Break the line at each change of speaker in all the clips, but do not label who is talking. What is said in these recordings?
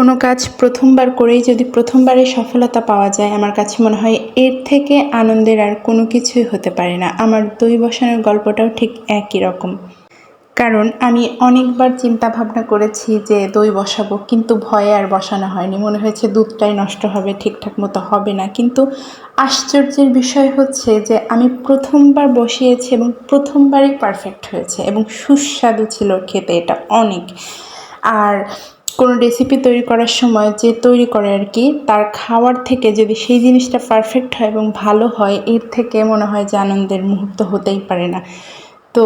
কোনো কাজ প্রথমবার করেই যদি প্রথমবারে সফলতা পাওয়া যায়, আমার কাছে মনে হয় এর থেকে আনন্দের আর কোনো কিছুই হতে পারে না। আমার দই বসানোর গল্পটাও ঠিক একই রকম। কারণ আমি অনেকবার চিন্তা ভাবনা করেছি যে দই বসাবো, কিন্তু ভয়ে আর বসানো হয়নি। মনে হয়েছে দুধটাই নষ্ট হবে, ঠিকঠাক মতো হবে না। কিন্তু আশ্চর্যের বিষয় হচ্ছে যে আমি প্রথমবার বসিয়েছি এবং প্রথমবারই পারফেক্ট হয়েছে এবং সুস্বাদু ছিল খেতে এটা অনেক। আর কোনো রেসিপি তৈরি করার সময় যে তৈরি করে আর কি, তার খাওয়ার থেকে যদি সেই জিনিসটা পারফেক্ট হয় এবং ভালো হয়, এর থেকে মনে হয় যে আনন্দের মুহূর্ত হতেই পারে না। তো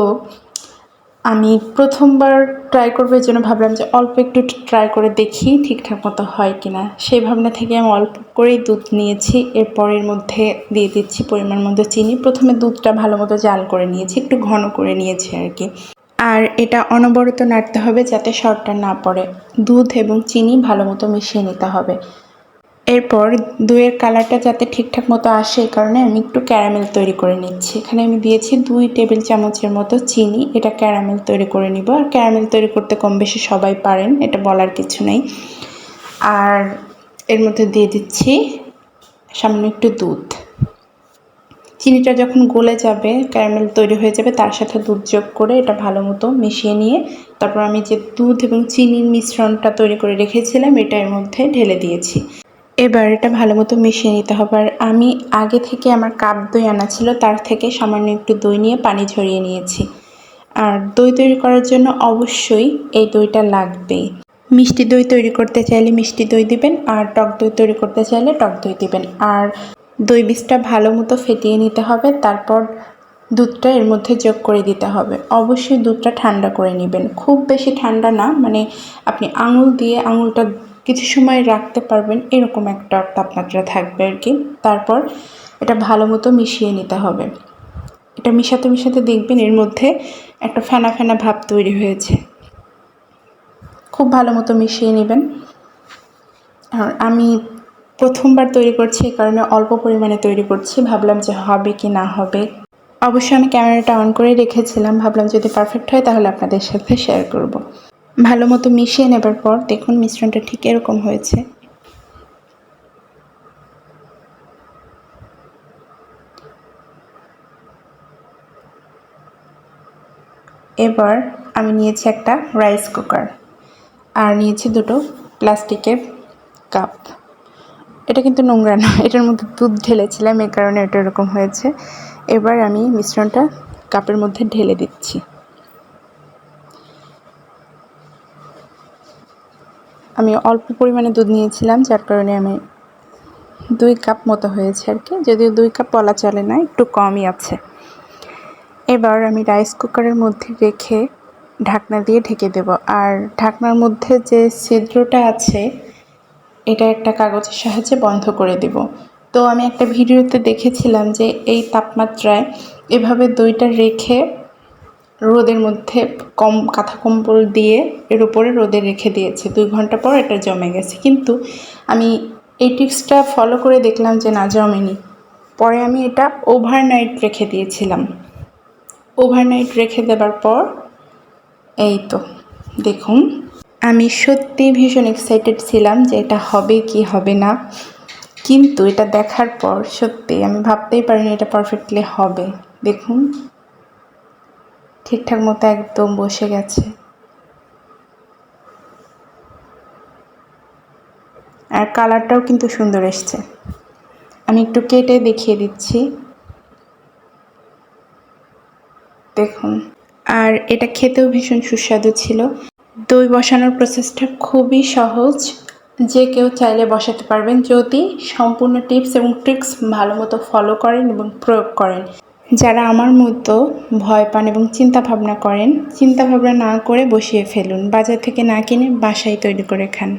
আমি প্রথমবার ট্রাই করব এই জন্য ভাবলাম যে অল্প একটু ট্রাই করে দেখি ঠিকঠাক মতো হয় কি না সেই ভাবনা থেকে আমি অল্প করেই দুধ নিয়েছি, এরপর এর মধ্যে দিয়ে দিচ্ছি পরিমাণ মতো চিনি। প্রথমে দুধটা ভালো মতো জাল করে নিয়েছি, একটু ঘন করে নিয়েছি আর কি। আর এটা অনবরত নাড়তে হবে যাতে শর্টটা না পড়ে। দুধ এবং চিনি ভালো মতো মিশিয়ে নিতে হবে। এরপর দইয়ের কালারটা যাতে ঠিকঠাক মতো আসে এই কারণে আমি একটু ক্যারামেল তৈরি করে নিচ্ছি। এখানে আমি দিয়েছি দুই টেবিল চামচের মতো চিনি। এটা ক্যারামেল তৈরি করে নিব। আর ক্যারামেল তৈরি করতে কম বেশি সবাই পারেন, এটা বলার কিছু নেই। আর এর মধ্যে দিয়ে দিচ্ছি সামনে একটু দুধ। চিনিটা যখন গলে যাবে ক্যারামেল তৈরি হয়ে যাবে, তার সাথে দুধ যোগ করে এটা ভালো মতো মিশিয়ে নিয়ে তারপর আমি যে দুধ এবং চিনির মিশ্রণটা তৈরি করে রেখেছিলাম, এটা এর মধ্যে ঢেলে দিয়েছি। এবার এটা ভালো মতো মিশিয়ে নিতে হবে। আর আমি আগে থেকে আমার কাপ দই আনা ছিল, তার থেকে সামান্য একটু দই নিয়ে পানি ঝরিয়ে নিয়েছি। আর দই তৈরি করার জন্য অবশ্যই এই দইটা লাগবেই। মিষ্টি দই তৈরি করতে চাইলে মিষ্টি দই দিবেন, আর টক দই তৈরি করতে চাইলে টক দই দিবেন। আর দই বীজটা ভালো মতো ফেটিয়ে নিতে হবে, তারপর দুধটা এর মধ্যে যোগ করে দিতে হবে। অবশ্যই দুধটা ঠান্ডা করে নেবেন। খুব বেশি ঠান্ডা না মানে আপনি আঙুল দিয়ে আঙুলটা কিছু সময় রাখতে পারবেন, এরকম একটা তাপমাত্রা থাকবে আর কি। তারপর এটা ভালো মতো মিশিয়ে নিতে হবে। এটা মিশাতে মিশাতে দেখবেন এর মধ্যে একটা ফেনা ফেনা ভাব তৈরি হয়েছে। খুব ভালো মতো মিশিয়ে নেবেন। আমি প্রথমবার তৈরি করছি এই কারণে অল্প পরিমাণে তৈরি করছি। ভাবলাম যে হবে কি না হবে। অবশ্যই আমি ক্যামেরাটা অন করে রেখেছিলাম। ভাবলাম যদি পারফেক্ট হয় তাহলে আপনাদের সাথে শেয়ার করব। ভালো মতো মিশিয়ে নেবার পর দেখুন মিশ্রণটা ঠিক এরকম হয়েছে। এবার আমি নিয়েছি একটা রাইস কুকার আর নিয়েছি দুটো প্লাস্টিকের কাপ এটা কিন্তু নোংরা না, এটার মধ্যে দুধ ঢেলেছিলাম এই কারণে এটা এরকম হয়েছে। এবার আমি মিশ্রণটা কাপের মধ্যে ঢেলে দিচ্ছি। আমি অল্প পরিমাণে দুধ নিয়েছিলাম, যার কারণে আমি দুই কাপ মতো হয়েছে আর কি। যদিও দুই কাপ বলা চলে না, একটু কমই আছে। এবার আমি রাইস কুকারের মধ্যে রেখে ঢাকনা দিয়ে ঢেকে দেব। আর ঢাকনার মধ্যে যে ছিদ্রটা আছে এটা একটা কাগজের সাহায্যে বন্ধ করে দেব। তো আমি একটা ভিডিওতে দেখেছিলাম যে এই তাপমাত্রায় এভাবে দইটা রেখে রোদের মধ্যে কম কাঁথা কম্বল দিয়ে এর উপরে রোদে রেখে দিয়েছে। দুই ঘণ্টা পর এটা জমে গেছে। কিন্তু আমি এই টিপসটা ফলো করে দেখলাম যে না, জমেনি। পরে আমি এটা ওভারনাইট রেখে দিয়েছিলাম। ওভারনাইট রেখে দেবার পর এই তো, দেখুন। আমি সত্যি ভীষণ এক্সাইটেড ছিলাম যে এটা হবে কি হবে না। কিন্তু এটা দেখার পর সত্যি আমি ভাবতেই পারিনি এটা পারফেক্টলি হবে। দেখুন, ঠিকঠাক মতো একদম বসে গেছে। আর কালারটাও কিন্তু সুন্দর এসছে। আমি একটু কেটে দেখিয়ে দিচ্ছি। দেখুন, আর এটা খেতেও ভীষণ সুস্বাদু ছিল। দই বসানোর প্রসেসটা খুবই সহজ। যে কেউ চাইলে বসাতে পারবেন যদি সম্পূর্ণ টিপস এবং ট্রিক্স ভালো মতো ফলো করেন এবং প্রয়োগ করেন। যারা আমার মতো ভয় পান এবং চিন্তা ভাবনা করেন, চিন্তা ভাবনা না করে বসিয়ে ফেলুন। বাজার থেকে না কিনে বাসায় তৈরি করে খান।